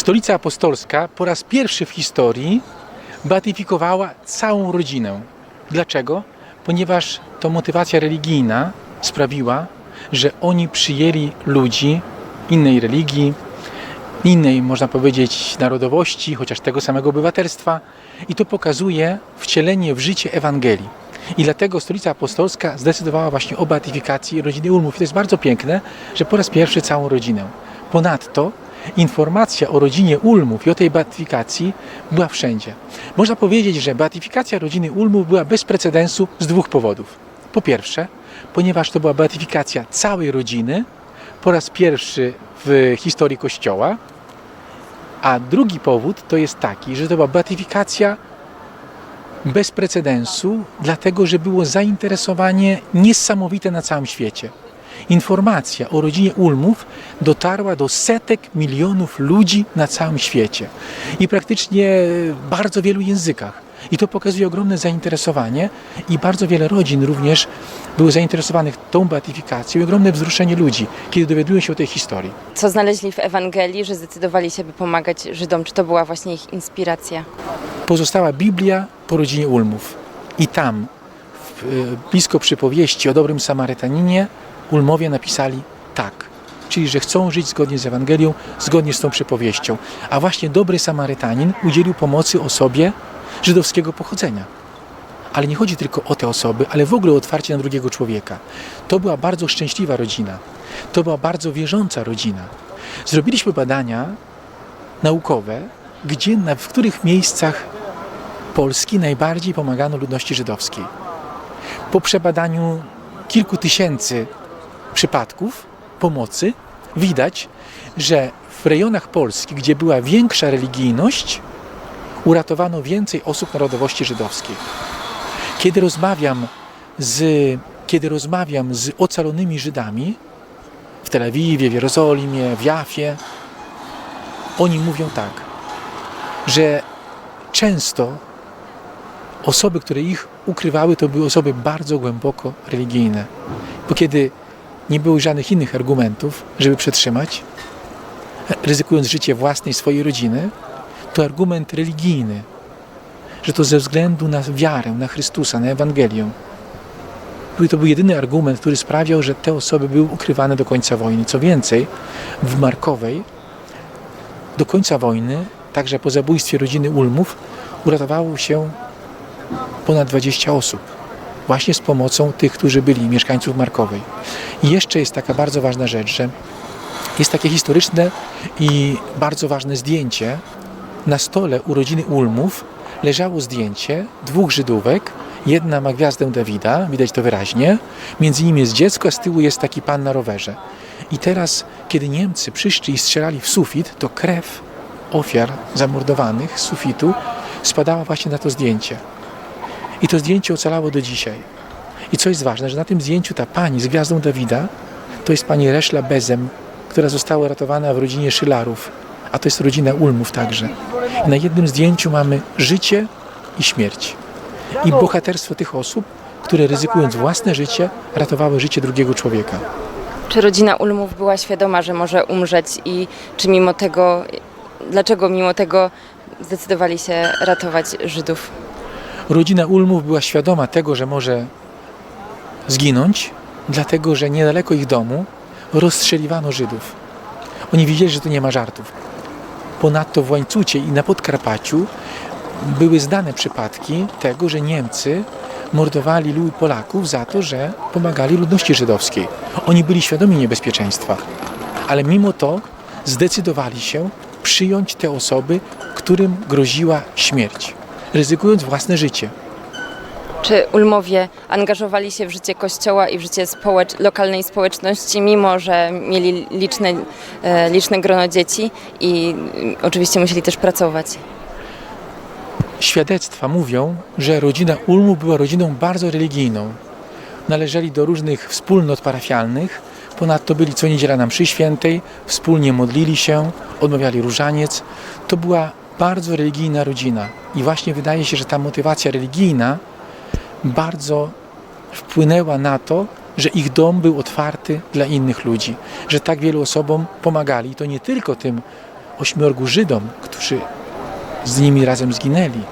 Stolica Apostolska po raz pierwszy w historii beatyfikowała całą rodzinę. Dlaczego? Ponieważ to motywacja religijna sprawiła, że oni przyjęli ludzi innej religii, innej, można powiedzieć, narodowości, chociaż tego samego obywatelstwa. I to pokazuje wcielenie w życie Ewangelii. I dlatego Stolica Apostolska zdecydowała właśnie o beatyfikacji rodziny Ulmów. I to jest bardzo piękne, że po raz pierwszy całą rodzinę. Ponadto informacja o rodzinie Ulmów i o tej beatyfikacji była wszędzie. Można powiedzieć, że beatyfikacja rodziny Ulmów była bez precedensu z dwóch powodów. Po pierwsze, ponieważ to była beatyfikacja całej rodziny, po raz pierwszy w historii Kościoła, a drugi powód to jest taki, że to była beatyfikacja bez precedensu, dlatego że było zainteresowanie niesamowite na całym świecie. Informacja o rodzinie Ulmów dotarła do setek milionów ludzi na całym świecie i praktycznie w bardzo wielu językach. I to pokazuje ogromne zainteresowanie i bardzo wiele rodzin również było zainteresowanych tą beatyfikacją i ogromne wzruszenie ludzi, kiedy dowiadują się o tej historii. Co znaleźli w Ewangelii, że zdecydowali się, by pomagać Żydom? Czy to była właśnie ich inspiracja? pozostała Biblia po rodzinie Ulmów. I tam, w, e, blisko przypowieści o dobrym Samarytaninie, Ulmowie napisali tak. Czyli, że chcą żyć zgodnie z Ewangelią, zgodnie z tą przypowieścią. A właśnie dobry Samarytanin udzielił pomocy osobie żydowskiego pochodzenia. Ale nie chodzi tylko o te osoby, ale w ogóle o otwarcie na drugiego człowieka. To była bardzo szczęśliwa rodzina. To była bardzo wierząca rodzina. Zrobiliśmy badania naukowe, gdzie, na, w których miejscach Polski najbardziej pomagano ludności żydowskiej. Po przebadaniu kilku tysięcy przypadków pomocy widać, że w rejonach Polski, gdzie była większa religijność, uratowano więcej osób narodowości żydowskiej. Kiedy rozmawiam z, kiedy rozmawiam z ocalonymi Żydami w Tel Awiwie, w Jerozolimie, w Jafie, oni mówią tak, że często osoby, które ich ukrywały, to były osoby bardzo głęboko religijne. Bo kiedy nie było żadnych innych argumentów, żeby przetrzymać, ryzykując życie własnej, swojej rodziny, to argument religijny, że to ze względu na wiarę, na Chrystusa, na Ewangelię. To był jedyny argument, który sprawiał, że te osoby były ukrywane do końca wojny. Co więcej, w Markowej do końca wojny, także po zabójstwie rodziny Ulmów, uratowało się ponad 20 osób. Właśnie z pomocą tych, którzy byli mieszkańców Markowej. I jeszcze jest taka bardzo ważna rzecz, że jest takie historyczne i bardzo ważne zdjęcie. Na stole u rodziny Ulmów leżało zdjęcie dwóch Żydówek. Jedna ma gwiazdę Dawida, widać to wyraźnie. Między nimi jest dziecko, a z tyłu jest taki pan na rowerze. I teraz, kiedy Niemcy przyszli i strzelali w sufit, to krew ofiar zamordowanych z sufitu spadała właśnie na to zdjęcie. I to zdjęcie ocalało do dzisiaj. I co jest ważne, że na tym zdjęciu ta pani z gwiazdą Dawida to jest pani Reszla Bezem, która została ratowana w rodzinie Szylarów, a to jest rodzina Ulmów także. I na jednym zdjęciu mamy życie i śmierć. I bohaterstwo tych osób, które ryzykując własne życie, ratowały życie drugiego człowieka. Czy rodzina Ulmów była świadoma, że może umrzeć i czy mimo tego, dlaczego mimo tego zdecydowali się ratować Żydów? Rodzina Ulmów była świadoma tego, że może zginąć, dlatego że niedaleko ich domu rozstrzeliwano Żydów. Oni wiedzieli, że tu nie ma żartów. Ponadto w Łańcucie i na Podkarpaciu były znane przypadki tego, że Niemcy mordowali lu- Polaków za to, że pomagali ludności żydowskiej. Oni byli świadomi niebezpieczeństwa, ale mimo to zdecydowali się przyjąć te osoby, którym groziła śmierć, ryzykując własne życie. Czy Ulmowie angażowali się w życie kościoła i w życie społecz- lokalnej społeczności, mimo że mieli liczne, e, liczne grono dzieci i mm, oczywiście musieli też pracować? Świadectwa mówią, że rodzina Ulmów była rodziną bardzo religijną. Należeli do różnych wspólnot parafialnych, ponadto byli co niedziela na mszy świętej, wspólnie modlili się, odmawiali różaniec. To była bardzo religijna rodzina i właśnie wydaje się, że ta motywacja religijna bardzo wpłynęła na to, że ich dom był otwarty dla innych ludzi, że tak wielu osobom pomagali. I to nie tylko tym ośmiorgu Żydom, którzy z nimi razem zginęli,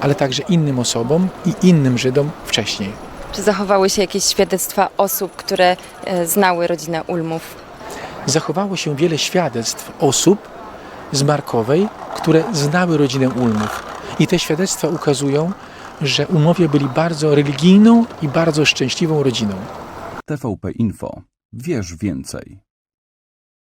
ale także innym osobom i innym Żydom wcześniej. Czy zachowały się jakieś świadectwa osób, które e, znały rodzinę Ulmów? Zachowało się wiele świadectw osób z Markowej, które znały rodzinę Ulmów. I te świadectwa ukazują, że Ulmowie byli bardzo religijną i bardzo szczęśliwą rodziną. TVP Info. Wierz więcej.